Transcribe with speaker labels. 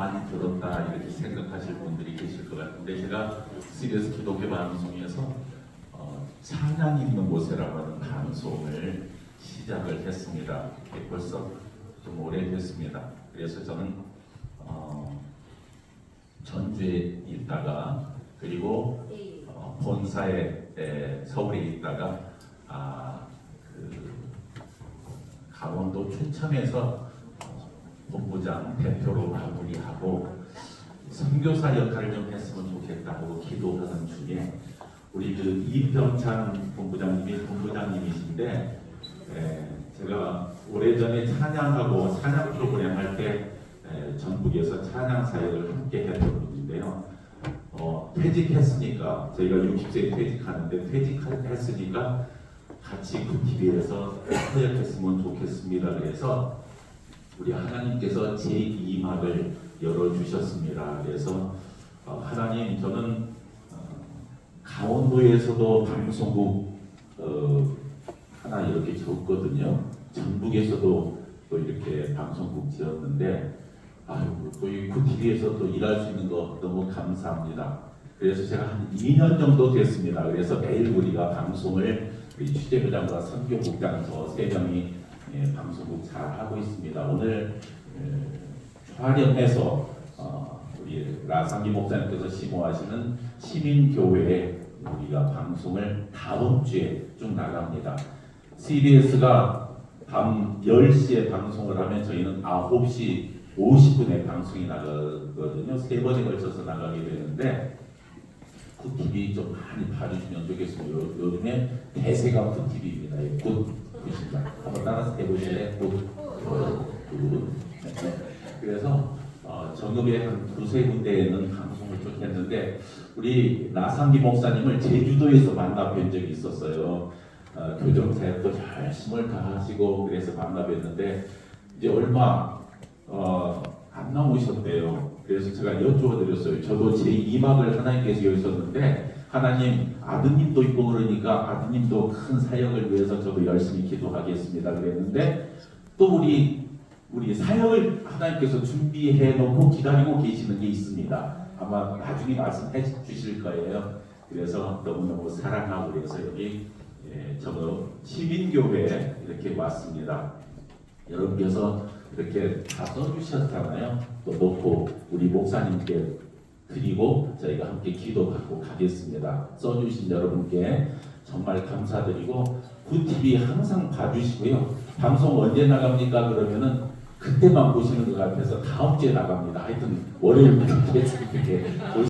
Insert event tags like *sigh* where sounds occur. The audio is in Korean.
Speaker 1: 많이 들었다 이렇게 생각하실 분들이 계실 것 같은데 제가 CBS 기독교 방송에서 어, 찬양 있는 곳에라고 하는 방송을 시작을 했습니다. 벌써 좀 오래됐습니다. 그래서 저는 어, 전주에 있다가 그리고 어, 본사에 에, 서울에 있다가 아, 그 강원도 춘천에서 어, 본부장 대표로 마무리하고 선교사 역할을 좀 했으면 좋겠다고 기도하는 중에 우리 그 이병찬 본부장님이 본부장님이신데 에, 제가 오래전에 찬양하고 찬양 프로그램 할 때 전북에서 찬양 사역을 함께 했던 분인데요. 어, 퇴직했으니까 저희가 60세에 퇴직하는데 퇴직했으니까 같이 그 TV에서 사역했으면 좋겠습니다. 그래서 우리 하나님께서 제 2막을 열어주셨습니다. 그래서 어, 하나님 저는 어, 강원도에서도 방송국 어, 하나 이렇게 적거든요. 전북에서도 또 이렇게 방송국 지었는데 아유 또이 TV에서 또 일할 수 있는 거 너무 감사합니다. 그래서 제가 한 2년 정도 됐습니다. 그래서 매일 우리가 방송을 우리 취재부장과 선교국장 저 세 명이 예, 방송국 잘 하고 있습니다. 오늘 예, 촬영해서 어, 우리 라상기 목사님께서 심호하시는 시민교회에 우리가 방송을 다음 주에 쭉 나갑니다. CBS가 밤 10시에 방송을 하면 저희는 9시 50분에 방송이 나가거든요. 세 번에 걸쳐서 나가게 되는데 굿TV 좀 많이 봐주시면 좋겠습니다. 요, 요즘에 대세가 굿TV입니다. 예, 굿 보신다. 따라서. 굿. 그래서 어, 전국에 한 두세 군데에는 방송을 쭉 했는데 우리 나상기 목사님을 제주도에서 만나 뵌 적이 있었어요. 어, 교정 사역도 열심을 다하시고 그래서 만나 뵀는데 이제 얼마 어, 안 나오셨대요. 그래서 제가 여쭈어드렸어요. 저도 제 2막을 하나님께서 여셨는데 하나님 아드님도 있고 그러니까 아드님도 큰 사역을 위해서 저도 열심히 기도하겠습니다. 그랬는데 또 우리 우리 사역을 하나님께서 준비해 놓고 기다리고 계시는 게 있습니다. 아마 나중에 말씀해 주실 거예요. 그래서 너무너무 사랑하고 그래서 여기 예, 저거 시민교회에 이렇게 왔습니다. 여러분께서 이렇게 다 써주셨잖아요. 또 놓고 우리 목사님께 드리고 저희가 함께 기도하고 가겠습니다. 써주신 여러분께 정말 감사드리고 굿TV 항상 봐주시고요. 방송 언제 나갑니까? 그러면은 그때만 보시는 것 같아서 다음 주에 나갑니다. 하여튼 월요일부터 *laughs* 계속 이렇게